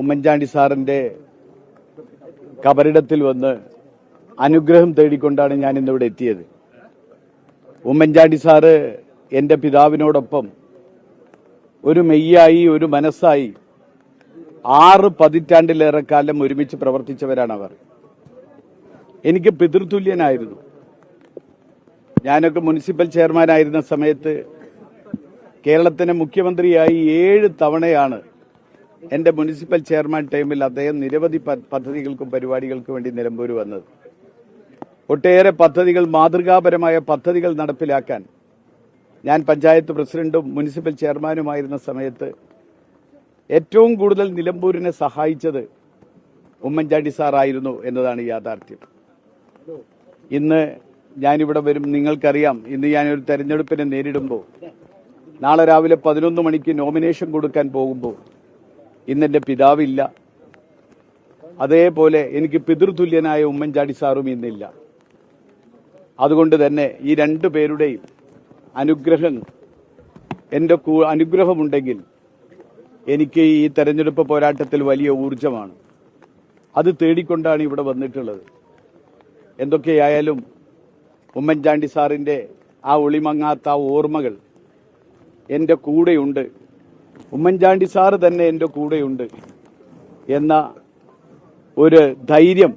ഉമ്മൻചാണ്ടി സാറിന്റെ കബറിടത്തിൽ വന്ന് അനുഗ്രഹം തേടിക്കൊണ്ടാണ് ഞാൻ ഇന്നിവിടെ എത്തിയത്. ഉമ്മൻചാണ്ടി സാറ് എന്റെ പിതാവിനോടൊപ്പം ഒരു മെയ്യായി ഒരു മനസ്സായി ആറ് പതിറ്റാണ്ടിലേറെ കാലം ഒരുമിച്ച് പ്രവർത്തിച്ചവരാണ് അവർ എനിക്ക് പിതൃതുല്യനായിരുന്നു. ഞാനൊക്കെ മുനിസിപ്പൽ ചെയർമാനായിരുന്ന സമയത്ത് കേരളത്തിന്റെ മുഖ്യമന്ത്രിയായി ഏഴ് തവണയാണ് എന്റെ മുനിസിപ്പൽ ചെയർമാൻ ടൈമിൽ അദ്ദേഹം നിരവധി പദ്ധതികൾക്കും പരിപാടികൾക്കും വേണ്ടി നിലമ്പൂർ വന്നത്. ഒട്ടേറെ പദ്ധതികൾ മാതൃകാപരമായ പദ്ധതികൾ നടപ്പിലാക്കാൻ ഞാൻ പഞ്ചായത്ത് പ്രസിഡന്റും മുനിസിപ്പൽ ചെയർമാനുമായിരുന്ന സമയത്ത് ഏറ്റവും കൂടുതൽ നിലമ്പൂരിനെ സഹായിച്ചത് ഉമ്മൻചാണ്ടി സാറായിരുന്നു എന്നതാണ് യാഥാർത്ഥ്യം. ഇന്ന് ഞാനിവിടെ വരും നിങ്ങൾക്കറിയാം ഇന്ന് ഞാനൊരു തെരഞ്ഞെടുപ്പിനെ നേരിടുമ്പോൾ നാളെ രാവിലെ പതിനൊന്ന് മണിക്ക് നോമിനേഷൻ കൊടുക്കാൻ പോകുമ്പോൾ ഇന്നെന്റെ പിതാവില്ല. അതേപോലെ എനിക്ക് പിതൃതുല്യനായ ഉമ്മൻചാണ്ടി സാറും ഇന്നില്ല. അതുകൊണ്ട് തന്നെ ഈ രണ്ടു പേരുടെയും അനുഗ്രഹം എന്റെ അനുഗ്രഹമുണ്ടെങ്കിൽ എനിക്ക് ഈ തെരഞ്ഞെടുപ്പ് പോരാട്ടത്തിൽ വലിയ ഊർജമാണ് അത് തേടിക്കൊണ്ടാണ് ഇവിടെ വന്നിട്ടുള്ളത്. എന്തൊക്കെയായാലും ഉമ്മൻചാണ്ടി സാറിന്റെ ആ ഒളിമങ്ങാത്ത ഓർമ്മകൾ എന്റെ കൂടെയുണ്ട്. ഉമ്മൻചാണ്ടി സാറ് തന്നെ എന്റെ കൂടെയുണ്ട് എന്ന ഒരു ധൈര്യം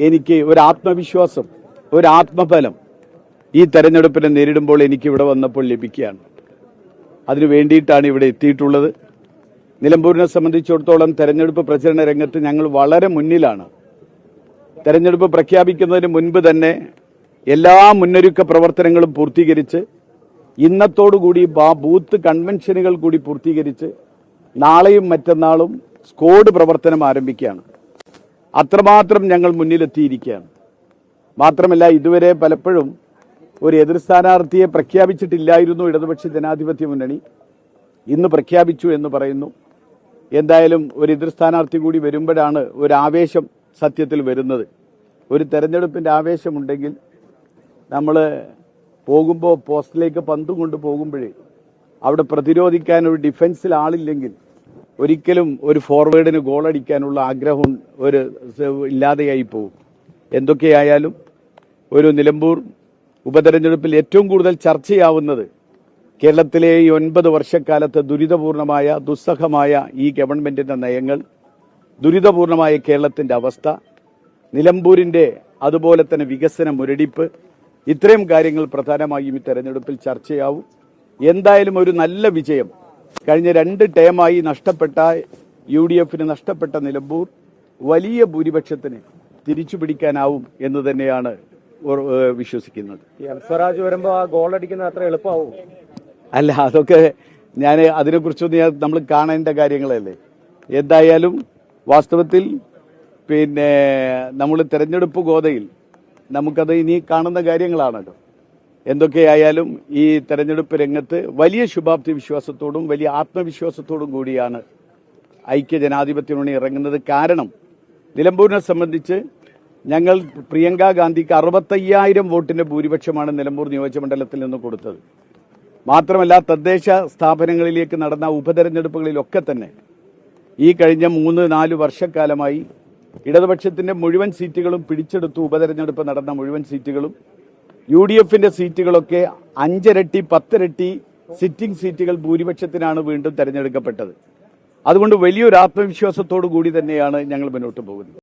എനിക്ക് ഒരു ആത്മവിശ്വാസം ഒരു ആത്മബലം ഈ തെരഞ്ഞെടുപ്പിനെ നേരിടുമ്പോൾ എനിക്ക് ഇവിടെ വന്നപ്പോൾ ലഭിക്കുകയാണ്. അതിനു വേണ്ടിയിട്ടാണ് ഇവിടെ എത്തിയിട്ടുള്ളത്. നിലമ്പൂരിനെ സംബന്ധിച്ചിടത്തോളം തെരഞ്ഞെടുപ്പ് പ്രചരണ രംഗത്ത് ഞങ്ങൾ വളരെ മുന്നിലാണ്. തെരഞ്ഞെടുപ്പ് പ്രഖ്യാപിക്കുന്നതിന് മുൻപ് തന്നെ എല്ലാ മുന്നൊരുക്ക പ്രവർത്തനങ്ങളും പൂർത്തീകരിച്ച് ഇന്നത്തോടുകൂടി ആ ബൂത്ത് കൺവെൻഷനുകൾ കൂടി പൂർത്തീകരിച്ച് നാളെയും മറ്റന്നാളും സ്കോഡ് പ്രവർത്തനം ആരംഭിക്കുകയാണ്. അത്രമാത്രം ഞങ്ങൾ മുന്നിലെത്തിയിരിക്കുകയാണ്. മാത്രമല്ല ഇതുവരെ പലപ്പോഴും ഒരു എതിർ സ്ഥാനാർത്ഥിയെ പ്രഖ്യാപിച്ചിട്ടില്ലായിരുന്നു ഇടതുപക്ഷ ജനാധിപത്യ മുന്നണി. ഇന്ന് പ്രഖ്യാപിച്ചു എന്ന് പറയുന്നു. എന്തായാലും ഒരു എതിർ സ്ഥാനാർത്ഥി കൂടി വരുമ്പോഴാണ് ഒരു ആവേശം സത്യത്തിൽ വരുന്നത്. ഒരു തെരഞ്ഞെടുപ്പിന്റെ ആവേശമുണ്ടെങ്കിൽ നമ്മൾ പോകുമ്പോൾ പോസ്റ്റിലേക്ക് പന്ത് കൊണ്ട് പോകുമ്പോഴേ അവിടെ പ്രതിരോധിക്കാൻ ഒരു ഡിഫൻസിൽ ആളില്ലെങ്കിൽ ഒരിക്കലും ഒരു ഫോർവേഡിന് ഗോളടിക്കാനുള്ള ആഗ്രഹം ഒരു ഇല്ലാതെയായി പോകും. എന്തൊക്കെയായാലും ഒരു നിലമ്പൂർ ഉപതെരഞ്ഞെടുപ്പിൽ ഏറ്റവും കൂടുതൽ ചർച്ചയാവുന്നത് കേരളത്തിലെ ഈ ഒൻപത് വർഷക്കാലത്തെ ദുരിതപൂർണമായ ദുസ്സഹമായ ഈ ഗവൺമെന്റിന്റെ നയങ്ങൾ ദുരിതപൂർണമായ കേരളത്തിന്റെ അവസ്ഥ നിലമ്പൂരിന്റെ അതുപോലെ തന്നെ വികസന മുരടിപ്പ് ഇത്രയും കാര്യങ്ങൾ പ്രധാനമായും ഈ തെരഞ്ഞെടുപ്പിൽ ചർച്ചയാവും. എന്തായാലും ഒരു നല്ല വിജയം. കഴിഞ്ഞ രണ്ട് ടേമായി നഷ്ടപ്പെട്ട യു ഡി എഫിന് നഷ്ടപ്പെട്ട നിലമ്പൂർ വലിയ ഭൂരിപക്ഷത്തിന് തിരിച്ചു പിടിക്കാനാവും എന്ന് തന്നെയാണ് വിശ്വസിക്കുന്നത്. സ്വരാജ് അൽസ്വരാജ് വരുമ്പോ ആ ഗോൾ അടിക്കുന്ന അത്ര എളുപ്പമാവും. അല്ല അതൊക്കെ ഞാൻ അതിനെക്കുറിച്ചൊന്നും നമ്മൾ കാണേണ്ട കാര്യങ്ങളല്ലേ. എന്തായാലും വാസ്തവത്തിൽ പിന്നെ നമ്മൾ തെരഞ്ഞെടുപ്പ് ഗോതയിൽ നമുക്കത് ഇനി കാണുന്ന കാര്യങ്ങളാണല്ലോ. എന്തൊക്കെയായാലും ഈ തെരഞ്ഞെടുപ്പ് രംഗത്ത് വലിയ ശുഭാപ്തി വിശ്വാസത്തോടും വലിയ ആത്മവിശ്വാസത്തോടും കൂടിയാണ് ഐക്യ ജനാധിപത്യ ഇറങ്ങുന്നത്. കാരണം നിലമ്പൂരിനെ സംബന്ധിച്ച് ഞങ്ങൾ പ്രിയങ്ക ഗാന്ധിക്ക് അറുപത്തയ്യായിരം വോട്ടിന്റെ ഭൂരിപക്ഷമാണ് നിലമ്പൂർ നിയോജകമണ്ഡലത്തിൽ നിന്ന് കൊടുത്തത്. മാത്രമല്ല തദ്ദേശ സ്ഥാപനങ്ങളിലേക്ക് നടന്ന ഉപതെരഞ്ഞെടുപ്പുകളിലൊക്കെ തന്നെ ഈ കഴിഞ്ഞ മൂന്ന് നാല് വർഷക്കാലമായി ഇടതുപക്ഷത്തിന്റെ മുഴുവൻ സീറ്റുകളും പിടിച്ചെടുത്തു. ഉപതെരഞ്ഞെടുപ്പ് നടന്ന മുഴുവൻ സീറ്റുകളും. യു ഡി എഫിന്റെ സീറ്റുകളൊക്കെ അഞ്ചിരട്ടി പത്തിരട്ടി സിറ്റിംഗ് സീറ്റുകൾ ഭൂരിപക്ഷത്തിനാണ് വീണ്ടും തെരഞ്ഞെടുക്കപ്പെട്ടത്. അതുകൊണ്ട് വലിയൊരു ആത്മവിശ്വാസത്തോടു കൂടി തന്നെയാണ് ഞങ്ങൾ മുന്നോട്ട് പോകുന്നത്.